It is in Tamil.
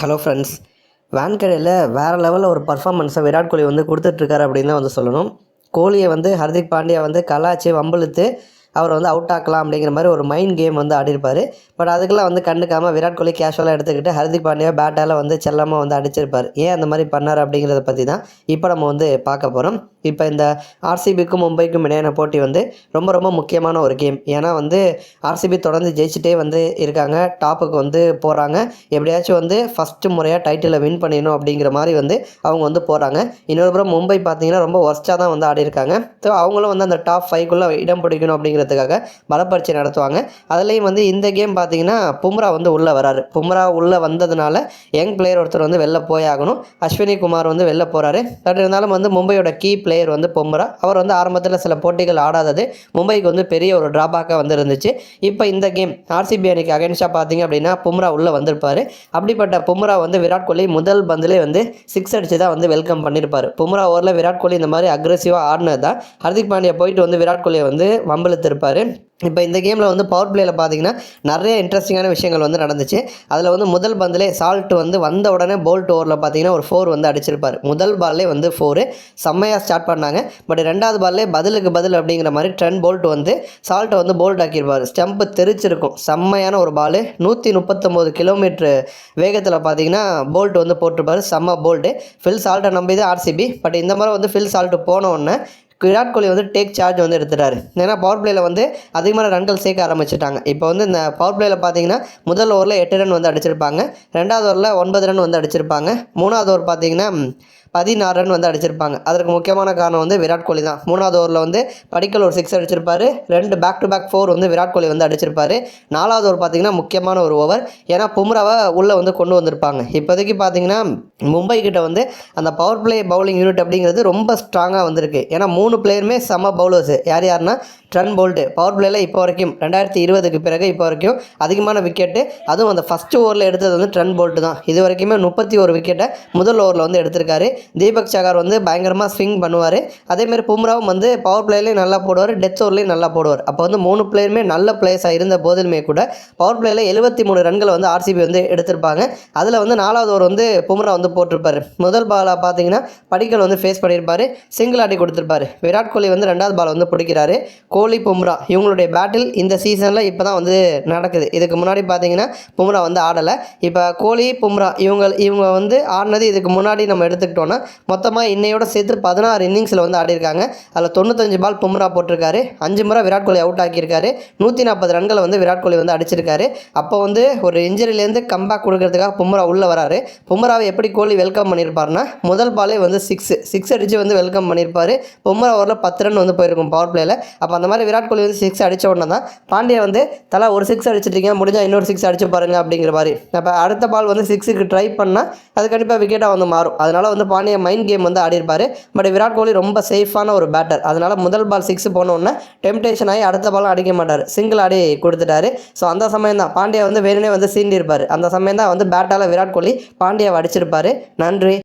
ஹலோ ஃப்ரெண்ட்ஸ் வேன்கடையில் வேறு லெவலில் ஒரு பர்ஃபாமன்ஸை விராட் கோலி வந்து கொடுத்துட்ருக்காரு அப்படின்னு தான் வந்து சொல்லணும். கோலியை வந்து ஹர்திக் பாண்டியா வந்து கலாச்சி வம்பிழுத்து அவரை வந்து அவுட் ஆக்கலாம் அப்படிங்கிற மாதிரி ஒரு மைண்ட் கேம் வந்து ஆடிருப்பார் பட் அதுக்கெல்லாம் வந்து கண்டுக்காமல் விராட் கோலி கேஷுவலாக எடுத்துக்கிட்டு ஹர்திக் பாண்டியா பேட்டால் வந்து செல்லமாக வந்து அடிச்சிருப்பார். ஏன் அந்த மாதிரி பண்ணார் அப்படிங்கிறத பற்றி தான் இப்போ நம்ம வந்து பார்க்க போகிறோம் இப்போ இந்த ஆர்சிபிக்கும் மும்பைக்கும் இடையான போட்டி வந்து ரொம்ப ரொம்ப முக்கியமான ஒரு கேம் ஏன்னா வந்து ஆர்சிபி தொடர்ந்து ஜெயிச்சுட்டே வந்து இருக்காங்க. டாப்புக்கு வந்து போகிறாங்க எப்படியாச்சும் வந்து ஃபஸ்ட்டு முறையாக டைட்டிலை வின் பண்ணிடணும் அப்படிங்கிற மாதிரி வந்து அவங்க வந்து போகிறாங்க இன்னொரு புறம் மும்பை பார்த்தீங்கன்னா ரொம்ப ஒர்ஸ்ட்டாக தான் வந்து ஆடி இருக்காங்க ஸோ அவங்களும் வந்து அந்த டாப் ஃபைவ்க்குள்ளே இடம் பிடிக்கணும் அப்படின்றதுக்காக பலப்பரிச்சை நடத்துவாங்க. அதுலேயும் வந்து இந்த கேம் பார்த்தீங்கன்னா பும்ரா வந்து உள்ளே வராரு. பும்ரா உள்ளே வந்ததுனால யங் பிளேயர் ஒருத்தர் வந்து வெளில போய் ஆகணும். அஸ்வினி குமார் வந்து வெளில போகிறாரு பட் இருந்தாலும் வந்து மும்பையோட கீ பிளேயர் வந்து பும்ரா. அவர் வந்து ஆரம்பத்தில் சில போட்டிகள் ஆடாதது. மும்பைக்கு வந்து பெரிய ஒரு ட்ராபேக்காக வந்து இருந்துச்சு இப்போ இந்த கேம் ஆர்சிபி அணிக்கு அகைன்ஸ்டாக பார்த்தீங்க அப்படின்னா பும்ரா உள்ளே வந்திருப்பார். அப்படிப்பட்ட பும்ரா வந்து விராட் கோலி முதல் பந்திலே வந்து சிக்ஸ் அடித்து தான் வந்து வெல்கம் பண்ணியிருப்பார் பும்ரா ஓவரில் விராட் கோலி இந்த மாதிரி அக்ரெசிவாக ஆடினது தான் ஹர்திக் பாண்டியா போயிட்டு வந்து விராட் கோலியை வந்து வம்பிழுத்திருப்பார். இருப்பார் இப்போ இந்த கேமில் வந்து பவர் பிளேயில் பார்த்தீங்கன்னா நிறைய இன்ட்ரெஸ்டிங்கான விஷயங்கள் வந்து நடந்துச்சு. அதில் வந்து முதல் பந்திலே சால்ட் வந்து வந்த உடனே போல்ட் ஓவரில் பார்த்தீங்கன்னா ஒரு ஃபோர் வந்து அடிச்சிருப்பார். முதல் பால்லே வந்து ஃபோரு செம்மையாக ஸ்டார்ட் பண்ணாங்க. பட் ரெண்டாவது பால்லே பதிலுக்கு பதில் அப்படிங்கிற மாதிரி ட்ரென் போல்ட் வந்து சால்ட்டை வந்து போல்ட் ஆக்கியிருப்பார் ஸ்டம்ப் தெரிச்சிருக்கும். செம்மையான ஒரு பால் நூற்றி முப்பத்தொம்போது கிலோமீட்ரு வேகத்தில் பார்த்தீங்கன்னா போல்ட் வந்து போட்டிருப்பார். செம்ம போல்ட்டு ஃபில் சால்ட்டை நம்பி தான் ஆர்சிபி பட் இந்த மாதிரி வந்து ஃபில் சால்ட்டு போன உடனே விராட் கோலி வந்து டேக் சார்ஜ் வந்து எடுத்துட்டாரு. ஏன்னா பவர் பிளேயில் வந்து அதிகமான ரன்கள் சேர்க்க ஆரம்பிச்சிட்டாங்க. இப்போ வந்து இந்த பவர் பிளேயில் பார்த்தீங்கன்னா முதல் ஓவரில் எட்டு ரன் வந்து அடிச்சிருப்பாங்க. ரெண்டாவது ஓவரில் ஒன்பது ரன் வந்து அடிச்சிருப்பாங்க. மூணாவது ஓவர் பார்த்தீங்கன்னா பதினாறு ரன் வந்து அடிச்சிருப்பாங்க. அதற்கு முக்கியமான காரணம் வந்து விராட் கோலி தான். மூணாவது ஓவரில் வந்து படிக்கல் ஒரு சிக்ஸ் அடிச்சிருப்பாரு. ரெண்டு பேக் டு பேக் ஃபோர் வந்து விராட் கோலி வந்து அடிச்சிருப்பாரு. நாலாவது ஓவர் பார்த்தீங்கன்னா முக்கியமான ஒரு ஓவர். ஏன்னா பும்ராவை உள்ளே வந்து கொண்டு வந்திருப்பாங்க. இப்போதைக்கு பார்த்தீங்கன்னா மும்பை கிட்ட வந்து அந்த பவர் பிளே பவுலிங் யூனிட் அப்படிங்கிறது ரொம்ப ஸ்ட்ராங்காக வந்திருக்கு. ஏன்னா மூணு பிளேயருமே செம பவுலர்ஸ் யார் யாருன்னா ட்ரன் போல்ட்டு பவர் பிளேயில் இப்போ வரைக்கும் ரெண்டாயிரத்தி இருபதுக்கு பிறகு இப்போ வரைக்கும் அதிகமான விக்கெட்டு அதுவும் அந்த ஃபஸ்ட்டு ஓவரில் எடுத்தது வந்து ட்ரன் போல்ட்டு தான். இது வரைக்குமே முப்பத்தி ஒரு விக்கெட்டை முதல் ஓவரில் வந்து எடுத்திருக்காரு. தீபக் சகார் வந்து பயங்கரமாக ஸ்விங் பண்ணுவார். அதேமாரி பும்ராவும் வந்து பவர் பிளேலையும் நல்லா போடுவார் டெத் ஓவர்லேயும் நல்லா போடுவார். அப்போ வந்து மூணு பிளேயருமே நல்ல பிளேயர்ஸாக இருந்த போதிலுமே கூட பவர் பிளேயில் எழுபத்தி மூணு ரன்களை வந்து ஆர்சிபி வந்து எடுத்திருப்பாங்க. அதில் வந்து நாலாவது ஓவர் வந்து பும்ரா வந்து போட்டிருப்பார். முதல் பாலாக பார்த்தீங்கன்னா படிக்கல் வந்து ஃபேஸ் பண்ணியிருப்பாரு. சிங்கிள் ஆடி கொடுத்துருப்பாரு. விராட் கோலி வந்து ரெண்டாவது பால் வந்து பிடிக்கிறாரு. கோலி பும்ரா இவங்களுடைய பேட்டில் இந்த சீசனில் இப்போ தான் வந்து நடக்குது. இதுக்கு முன்னாடி பார்த்தீங்கன்னா பும்ரா வந்து ஆடலை. இப்போ கோலி பும்ரா இவங்க இவங்க வந்து ஆடினது இதுக்கு முன்னாடி நம்ம எடுத்துக்கிட்டோன்னா மொத்தமாக இன்னையோட சேர்த்து பதினாறு இன்னிங்ஸில் வந்து ஆடிருக்காங்க அதில் தொண்ணூத்தஞ்சு பால் பும்ரா போட்டிருக்காரு. அஞ்சு முறை விராட் கோலி அவுட் ஆக்கியிருக்காரு. நூற்றி நாற்பது ரன்களை வந்து விராட் கோலி வந்து அடிச்சிருக்காரு. அப்போ வந்து ஒரு இன்ஜுரியிலேருந்து கம்பேக் கொடுக்கறதுக்காக பும்ரா உள்ளே வராரு. பும்ராவை எப்படி கோலி வெல்கம் பண்ணியிருப்பாருன்னா முதல் பாலே வந்து சிக்ஸ் சிக்ஸ் அடித்து வந்து வெல்கம் பண்ணியிருப்பார். பும்ரா ஓவரில் பத்து ரன் வந்து போயிருக்கும் பவர் பிளேயில் அப்போ அந்த மாதிரி விராட் கோலி வந்து சிக்ஸ் அடித்த உடனே தான் பாண்டியா வந்து தலா ஒரு சிக்ஸ் அடிச்சிட்டீங்க முடிஞ்சால் இன்னொரு சிக்ஸ் அடிச்சு பாருங்க அப்படிங்கிற மாதிரி. அப்போ அடுத்த பால் வந்து சிக்ஸுக்கு ட்ரை பண்ணால் அது கண்டிப்பாக விக்கெட்டாக வந்து மாறும். அதனால் வந்து பாண்டியா மைண்ட் கேம் வந்து ஆடிருப்பார் பட் விராட் கோலி ரொம்ப சேஃபான ஒரு பேட்டர் அதனால் முதல் பால் சிக்ஸ் போனோடனே டெம்டேஷன் ஆகி அடுத்த பாலும் அடிக்க மாட்டார். சிங்கிள் ஆடி கொடுத்துட்டாரு. ஸோ அந்த சமயம் தான் பாண்டியா வந்து வேணுனே வந்து சீண்டிருப்பார். அந்த சமயம் தான் வந்து பேட்டால் விராட் கோலி பாண்டியாவை அடிச்சிருப்பாரு. நன்றி.